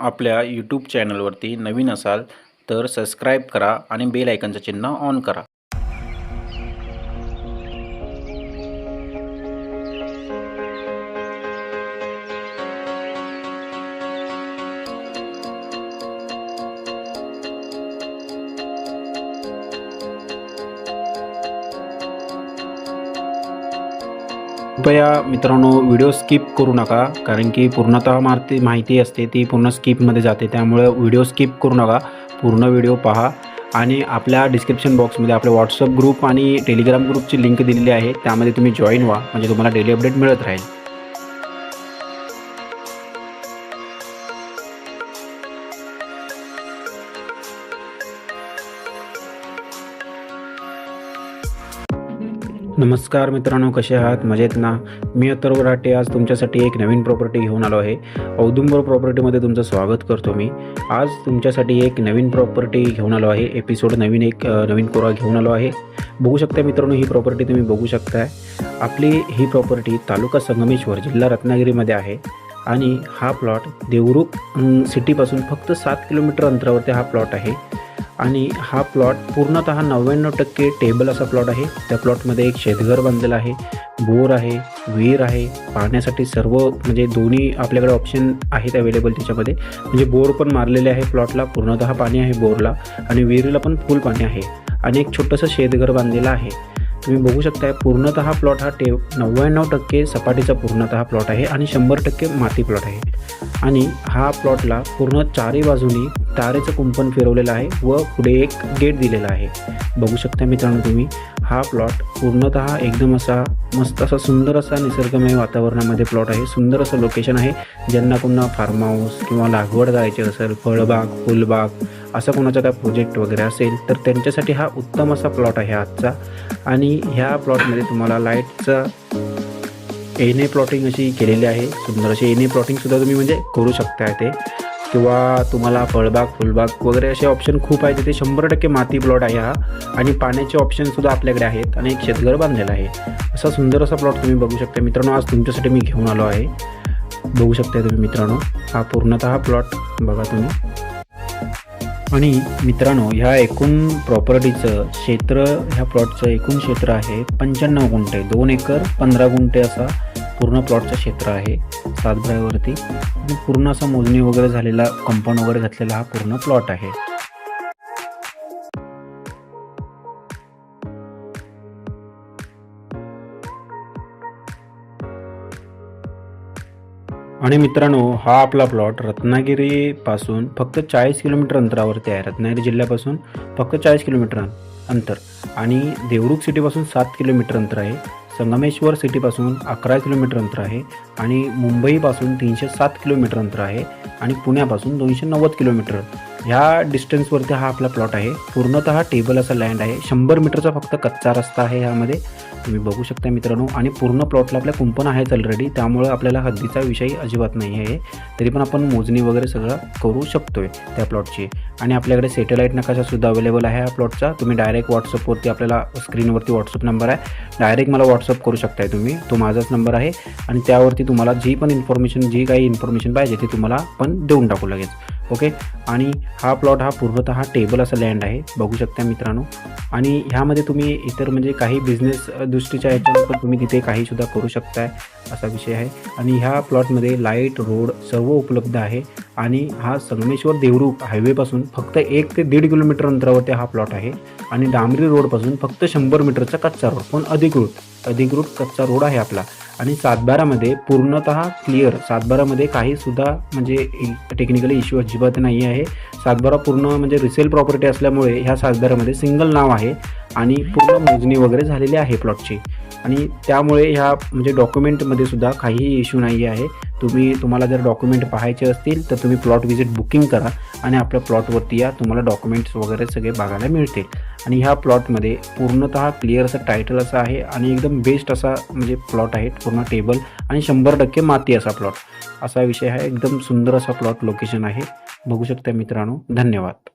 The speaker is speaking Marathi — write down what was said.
आपल्या यूट्यूब चॅनलवरती नवीन असाल तर सबस्क्राईब करा आणि बेल आयकनचं चिन्ह ऑन करा. कृपया मित्रांनो व्हिडिओ स्किप करू नका कारण की पूर्णतः मारती माहिती असते ती पूर्ण स्किपमध्ये जाते त्यामुळे व्हिडिओ स्किप करू नका पूर्ण व्हिडिओ पहा. आणि आपल्या डिस्क्रिप्शन बॉक्समध्ये आपल्या व्हॉट्सअप ग्रुप आणि टेलिग्राम ग्रुपची लिंक दिलेली आहे त्यामध्ये तुम्ही जॉईन व्हा म्हणजे तुम्हाला डेली अपडेट मिळत राहील. नमस्कार मित्रांनो कसे आहात? मजेत ना? मी अथर्व राटे. आज तुमच्यासाठी एक नवीन प्रॉपर्टी घेऊन आलो आहे. औदुंबर प्रॉपर्टीमध्ये तुमचं स्वागत करतो मी. आज तुमच्यासाठी एक नवीन प्रॉपर्टी घेऊन आलो आहे. एपिसोड नवीन एक नवीन कोरा घेऊन आलो आहे. बघू शकता मित्रांनो ही प्रॉपर्टी तुम्ही बघू शकताय. आपली ही प्रॉपर्टी तालुका संगमेश्वर जिल्हा रत्नागिरीमध्ये आहे. आणि हा प्लॉट देवरुख सिटीपासून फक्त सात किलोमीटर अंतरावरती हा प्लॉट आहे. आणि हा प्लॉट पूर्णतः नव्याण्णव टक्के टेबल असा प्लॉट आहे. त्या प्लॉटमध्ये एक शेतघर बांधलेलं आहे. बोर आहे विहीर आहे. पाहण्यासाठी सर्व म्हणजे दोन्ही आपल्याकडे ऑप्शन आहेत अवेलेबल त्याच्यामध्ये. म्हणजे बोर पण मारलेले आहे प्लॉटला. पूर्णतः पाणी आहे बोरला. आणि विहिरीला पण फुल पाणी आहे. आणि एक छोटंसं शेतघर बांधलेलं आहे. तुम्ही बघू शकताय पूर्णतः प्लॉट हा टे नव्याण्णव टक्के सपाटीचा पूर्णतः प्लॉट आहे आणि शंभर टक्के माती प्लॉट आहे. आणि हा प्लॉटला पूर्ण चारही बाजूनी तारेचं कुंपण फिरवलेलं आहे व पुढे एक गेट दिलेला आहे. बघू शकता मित्रांनो तुम्ही हा प्लॉट पूर्णतः एकदम असा मस्त असा सुंदर असा निसर्गमय वातावरणामध्ये प्लॉट आहे. सुंदर असं लोकेशन आहे ज्यांना पुन्हा फार्म हाऊस किंवा लागवड करायची असेल फळबाग फुलबाग असा कोणाचा काय प्रोजेक्ट वगैरे असेल तर त्यांच्यासाठी हा उत्तम असा प्लॉट आहे आजचा. आणि ह्या प्लॉटमध्ये तुम्हाला लाईटचा एने प्लॉटिंग अशी केलेली आहे. सुंदर अशी एने प्लॉटिंगसुद्धा तुम्ही म्हणजे करू शकता ते किंवा तुम्हाला फळबाग फुलबाग वगैरे असे ऑप्शन खूप आहेत. तिथे शंभर टक्के माती प्लॉट आहे हा. आणि पाण्याचे ऑप्शनसुद्धा आपल्याकडे आहेत. आणि एक शेतघर बांधलेलं आहे. असा सुंदर असा प्लॉट तुम्ही बघू शकता. मित्रांनो आज तुमच्यासाठी मी घेऊन आलो आहे. बघू शकता तुम्ही मित्रांनो हा पूर्णतः प्लॉट बघा तुम्ही. आणि मित्रांनो ह्या एकूण प्रॉपर्टीचं क्षेत्र ह्या प्लॉटचं एकूण क्षेत्र आहे पंच्याण्णव गुंठे. दोन एकर पंधरा गुंठे असा पूर्ण प्लॉटचं क्षेत्र आहे सातबाऱ्यावरती. आणि पूर्ण असा मोजणी वगैरे झालेला कंपाऊंड वगैरे घातलेला हा पूर्ण प्लॉट आहे. आणि मित्रांनो हा आपला प्लॉट रत्नागिरीपासून फक्त चाळीस किलोमीटर अंतरावरती आहे. रत्नागिरी जिल्ह्यापासून फक्त चाळीस किलोमीटर अंतर आणि देवरुख सिटीपासून सात किलोमीटर अंतर आहे. संगमेश्वर सिटीपासून अकरा किलोमीटर अंतर आहे आणि मुंबईपासून तीनशे सात किलोमीटर अंतर आहे आणि पुण्यापासून दोनशे नव्वद किलोमीटर ह्या डिस्टन्सवरती हा आपला प्लॉट आहे. पूर्णतः टेबल असा लँड आहे. शंभर मीटरचा फक्त कच्चा रस्ता आहे ह्यामध्ये. तुम्ही बघू शकता मित्रांनो. आणि पूर्ण प्लॉटला आपल्या कुंपण आहेच ऑलरेडी त्यामुळे आपल्याला हद्दीचा विषय अजिबात नाही आहे तरी पण आपण मोजणी वगैरे सगळं करू शकतो आहे त्या प्लॉटची आणि आपल्याकडे सॅटेलाईट नकाशासुद्धा अवेलेबल आहे ह्या प्लॉटचा तुम्ही डायरेक्ट व्हॉट्सअपवरती आपल्याला स्क्रीनवरती व्हॉट्सअप नंबर आहे. डायरेक्ट मला व्हॉट्सअप करू शकताय तुम्ही. तो माझाच नंबर आहे. आणि त्यावरती तुम्हाला जी पण इन्फॉर्मेशन जी काही इन्फॉर्मेशन पाहिजे ती तुम्हाला आपण देऊन टाकू लगेच. ओके? आणि हा प्लॉट हा पूर्णत टेबल असा लँड आहे बघू शकता मित्रांनो. आणि ह्यामध्ये तुम्ही इतर म्हणजे काही बिझनेस दृष्टीच्या ह्याच्यावर पण तुम्ही तिथे काहीसुद्धा करू शकताय असा विषय आहे. आणि ह्या प्लॉटमध्ये लाइट रोड सर्व उपलब्ध आहे. आणि हा संगमेश्वर देवरूप हायवेपासून फक्त एक ते दीड किलोमीटर अंतरावरती हा प्लॉट आहे. आणि डांबरी रोडपासून फक्त शंभर मीटरचा कच्चा रोड पण अधिकृत अधिकृत कच्चा रोड आहे आपला. आणि सातबारामध्ये पूर्णतः क्लिअर सातबारामध्ये काहीसुद्धा म्हणजे टेक्निकली इश्यू अजिबात नाही आहे सातबारा पूर्ण म्हणजे रिसेल प्रॉपर्टी असल्यामुळे ह्या सातबारामध्ये सिंगल नाव आहे आणि पूर्ण मोजणी वगैरे झालेली आहे प्लॉटची आणि त्यामुळे ह्या म्हणजे डॉक्युमेंटमध्ये सुद्धा काहीही इश्यू नाही आहे. तुम्ही तुम्हाला जर डॉक्युमेंट पाहायचे असतील तर तुम्ही प्लॉट व्हिजिट बुकिंग करा आणि आपल्या प्लॉटवरती या तुम्हाला डॉक्युमेंट्स वगैरे सगळे बघायला मिळतील. आणि ह्या प्लॉटमध्ये पूर्णतः क्लिअर असं टायटल असं आहे आणि एकदम बेस्ट असा म्हणजे प्लॉट आहे पूर्ण टेबल आणि शंभर टक्के माती असा प्लॉट असा विषय आहे एकदम सुंदर असा प्लॉट लोकेशन आहे. बघू शकता मित्रांनो. धन्यवाद.